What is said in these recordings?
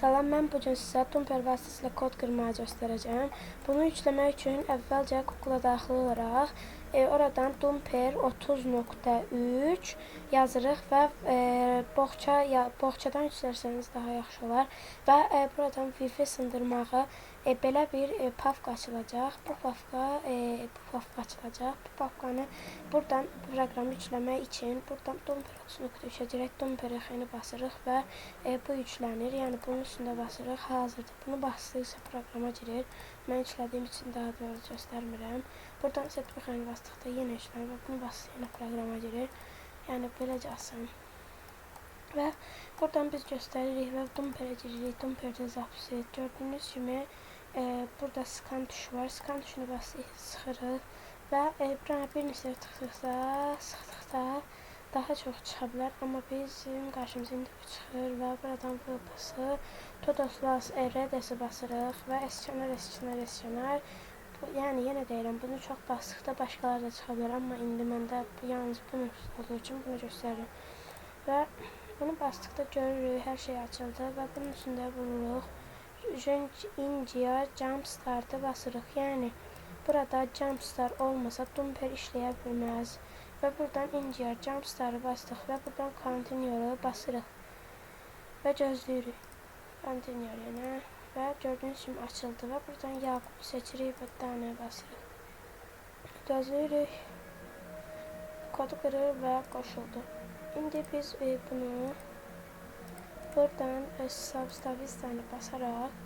Salam, mən bu gün sizə Dumper vasitəsilə kod qırmağı göstərəcəm. Bunu yükləmək üçün əvvəlcə Google-a daxil olaraq e, oradan Dumper 30.3 yazırıq və e, boğça ya, boğçadan yüklərsəniz daha yaxşı olar və e, buradan Wi-Fi sındırmağı e, belə bir e, pafka açılacaq. Bu pafka e, bu pafka açılacaq. Bu pafkanı buradan proqramı yükləmək üçün buradan Dumper 30.3-ə direkt Dumper xəni basırıq və e, bu yüklənir. Yəni bunun üstündə basırıq. Hazırda bunu basdıqsa proqrama girir. Mən yüklədiyim üçün daha doğru göstərmirəm. Buradan isə bu xəni basdıqda yenə və bunu basdıqda yenə proqrama girir. Yəni beləcə asan. Və buradan biz göstəririk və Dumperə giririk. Dumperdə zapsi. Gördüyünüz kimi e, burada skan tuşu var. Skan tuşuna basırıq, sıxırıq və e, bir neçə tıxdıqda, sıxdıqda daha çox çıxa bilər, amma bizim qarşımıza indi bu çıxır və buradan bu bası Todoslas RDS basırıq və SCNR, SCNR, SCNR bu, yəni yenə deyirəm, bunu çox basdıqda başqaları da çıxa bilər, amma indi məndə bu yalnız bunu olduğu üçün bunu göstərirəm. Və bunu basdıqda görürük, hər şey açıldı və bunun üstündə vururuq. India Jump Start'ı basırıq. Yəni burada Jump Start olmasa Dumper işləyə bilməz. Və buradan India Jump Start'ı bastıq və buradan Continue'u basırıq. Və gözləyirik. Continue yəni və gördüyünüz kimi açıldı və buradan Yakubu seçirik və dənəyə basırıq. Gözləyirik. Kodu qırır və qoşuldu. İndi biz e, bunu buradan e, substavistanı basaraq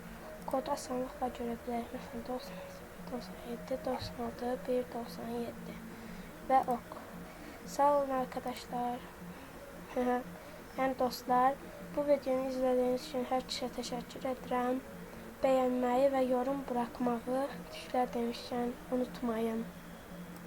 kodu asanlıqla görə bilərik. Məsələn 97, 96, 1, 97 və ok. Sağ olun arkadaşlar. yəni dostlar, bu videonu izlədiyiniz üçün hər kəsə təşəkkür edirəm. Bəyənməyi və yorum buraxmağı, düşlər demişkən unutmayın.